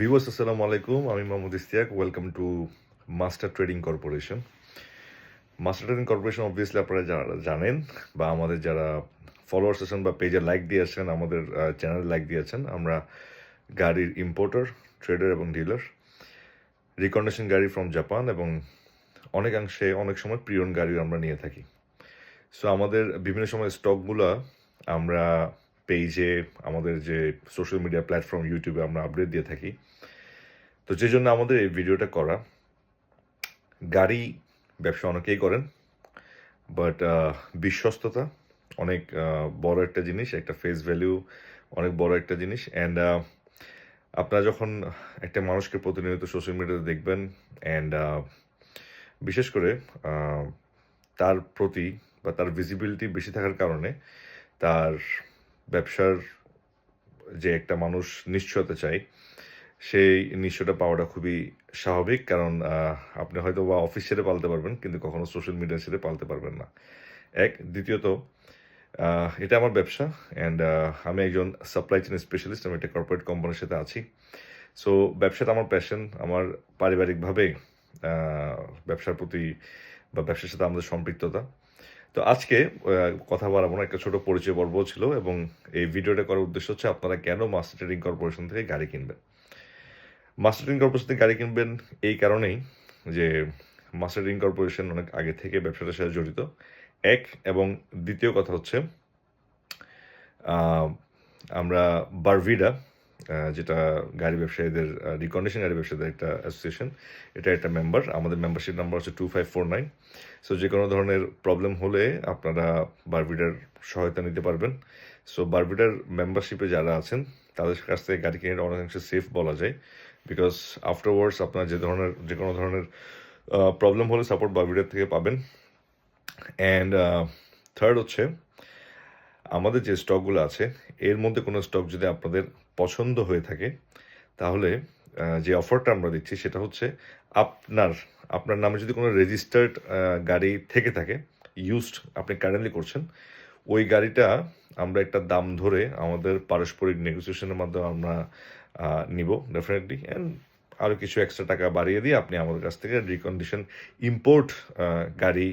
Viewers আসসালামু আলাইকুম আমি Mohammad Istiak welcome to Master Trading Corporation Master Trading Corporation obviously আপনারা যারা জানেন বা আমাদের যারা ফলোয়ার্স আছেন বা পেজে লাইক দিয়েছেন আমাদের চ্যানেলে লাইক দিয়েছেন আমরা গাড়ির ইম্পোর্টার ট্রেডার এবং ডিলার রিকন্ডিশন গাড়ি ফ্রম জাপান এবং অনেকাংশে অনেক সময় প্রিয়ন গাড়ি আমরা নিয়ে থাকি। সো আমাদের বিভিন্ন সময় স্টকগুলো আমরা পেজে, আমাদের যে সোশ্যাল মিডিয়া প্ল্যাটফর্ম ইউটিউবে আমরা আপডেট দিয়ে থাকি। তো যে জন্য আমাদের এই ভিডিওটা করা, গাড়ি ব্যবসা অনেকেই করেন বাট বিশ্বস্ততা, অনেক বড় একটা জিনিস, একটা ফেস ভ্যালিউ অনেক বড় একটা জিনিস অ্যান্ড আপনারা যখন একটা মানুষকে প্রতিনিয়ত সোশ্যাল মিডিয়াতে দেখবেন অ্যান্ড বিশেষ করে তার প্রতি বা তার ভিজিবিলিটি বেশি থাকার কারণে, তার ব্যবসার যে একটা মানুষ নিশ্চয়তা চাই, সেই নিশ্চয়তা পাওয়াটা খুবই স্বাভাবিক। কারণ আপনি হয়তো বা অফিস ছেড়ে পালতে পারবেন, কিন্তু কখনো সোশ্যাল মিডিয়া ছেড়ে পালতে পারবেন না। এক, দ্বিতীয়ত এটা আমার ব্যবসা অ্যান্ড আমি একজন সাপ্লাই চেন স্পেশালিস্ট আমি একটা কর্পোরেট কোম্পানির সাথে আছি। সো ব্যবসাটা আমার প্যাশন আমার পারিবারিকভাবে ব্যবসার প্রতি বা ব্যবসার সাথে আমাদের সম্পৃক্ততা। তো আজকে কথা বাড়াবো না, একটা ছোট পরিচয় পর্ব ছিল এবং এই ভিডিওটা করার উদ্দেশ্য হচ্ছে আপনারা কেন মাস্টার ট্রেডিং কর্পোরেশন থেকে গাড়ি কিনবেন? মাস্টার ট্রেডিং কর্পোরেশন থেকে গাড়ি কিনবেন এই কারণেই যে মাস্টার ট্রেডিং কর্পোরেশন অনেক আগে থেকে ব্যবসাটার সাথে জড়িত। এক, এবং দ্বিতীয় কথা হচ্ছে আমরা বারভিডা যেটা গাড়ি ব্যবসায়ীদের রিকন্ডিশন গাড়ি ব্যবসায়ীদের একটা অ্যাসোসিয়েশন এটা একটা মেম্বার আমাদের মেম্বারশিপ নাম্বার হচ্ছে two five four nine so যে কোনো ধরনের প্রবলেম হলে আপনারা বারভিডার সহায়তা নিতে পারবেন। সো বারভিডার মেম্বারশিপে যারা আছেন, তাদের কাছ থেকে গাড়ি কিনে অনেকাংশে সেফ বলা যায়। বিকজ আফটারওয়ার্ডস আপনার যে ধরনের যে কোনো ধরনের প্রবলেম হলে সাপোর্ট বারভিডার থেকে পাবেন। অ্যান্ড থার্ড হচ্ছে, আমাদের যে স্টকগুলো আছে, এর মধ্যে কোনো স্টক যদি আপনাদের পছন্দ হয়ে থাকে, তাহলে যে অফারটা আমরা দিচ্ছি সেটা হচ্ছে আপনার আপনার নামে যদি কোনো রেজিস্টার্ড গাড়ি থেকে থাকে ইউজড আপনি কারেন্টলি করছেন, ওই গাড়িটা আমরা একটা দাম ধরে আমাদের পারস্পরিক নেগোসিয়েশনের মাধ্যমে আমরা নিব ডেফিনেটলি অ্যান্ড আরও কিছু এক্সট্রা টাকা বাড়িয়ে দিয়ে আপনি আমাদের কাছ থেকে রিকন্ডিশন ইম্পোর্ট গাড়ি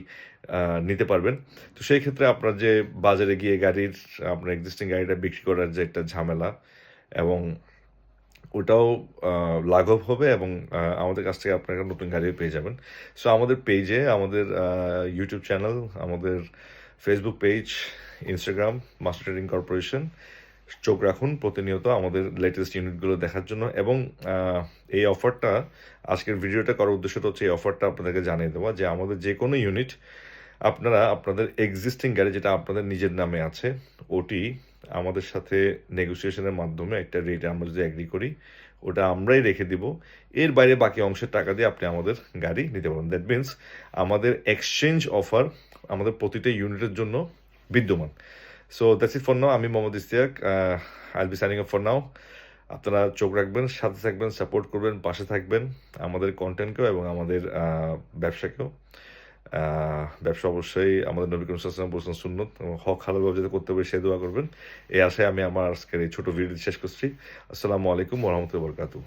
নিতে পারবেন। তো সেই ক্ষেত্রে আপনার যে বাজারে গিয়ে গাড়ির, আপনার এক্সিস্টিং গাড়িটা বিক্রি করার যে একটা ঝামেলা এবং ওটাও লাঘব হবে এবং আমাদের কাছ থেকে আপনারা নতুন গাড়িও পেয়ে যাবেন। সো আমাদের পেজে আমাদের ইউটিউব চ্যানেল আমাদের Facebook page Instagram Master Trading Corporation চোখ রাখুন প্রতিনিয়ত আমাদের লেটেস্ট ইউনিটগুলো দেখার জন্য এবং এই অফারটা আজকের ভিডিওটা করার উদ্দেশ্যটা হচ্ছে এই অফারটা আপনাদেরকে জানিয়ে দেওয়া যে আমাদের যে কোনো ইউনিট আপনারা আপনাদের এক্সিস্টিং গাড়ি যেটা আপনাদের নিজের নামে আছে ওটি আমাদের সাথে নেগোসিয়েশনের মাধ্যমে একটা রেট আমরা যদি অ্যাগ্রি করি, ওটা আমরাই রেখে দিব। এর বাইরে বাকি অংশের টাকা দিয়ে আপনি আমাদের গাড়ি নিতে পারবেন। দ্যাট মিন্স আমাদের এক্সচেঞ্জ অফার আমাদের প্রতিটা ইউনিটের জন্য বিদ্যমান। So that's it for now আমি Mohammad Istiaq I'll be signing up for now আপনারা চোখ রাখবেন, সাথে থাকবেন সাপোর্ট করবেন, পাশে থাকবেন আমাদের কন্টেন্টকেও এবং আমাদের ব্যবসাকেও। ব্যবসা অবশ্যই আমাদের নবী করিম সাল্লাম বলছেন সুন্নত, এবং হক হালালভাবে যাতে করতে পারি সে দোয়া করবেন। এই আশায় আমি আমার আজকের এই ছোট ভিডিও শেষ করছি। আসসালামু আলাইকুম ওরহামতুল্লাহ বরকাতুহ।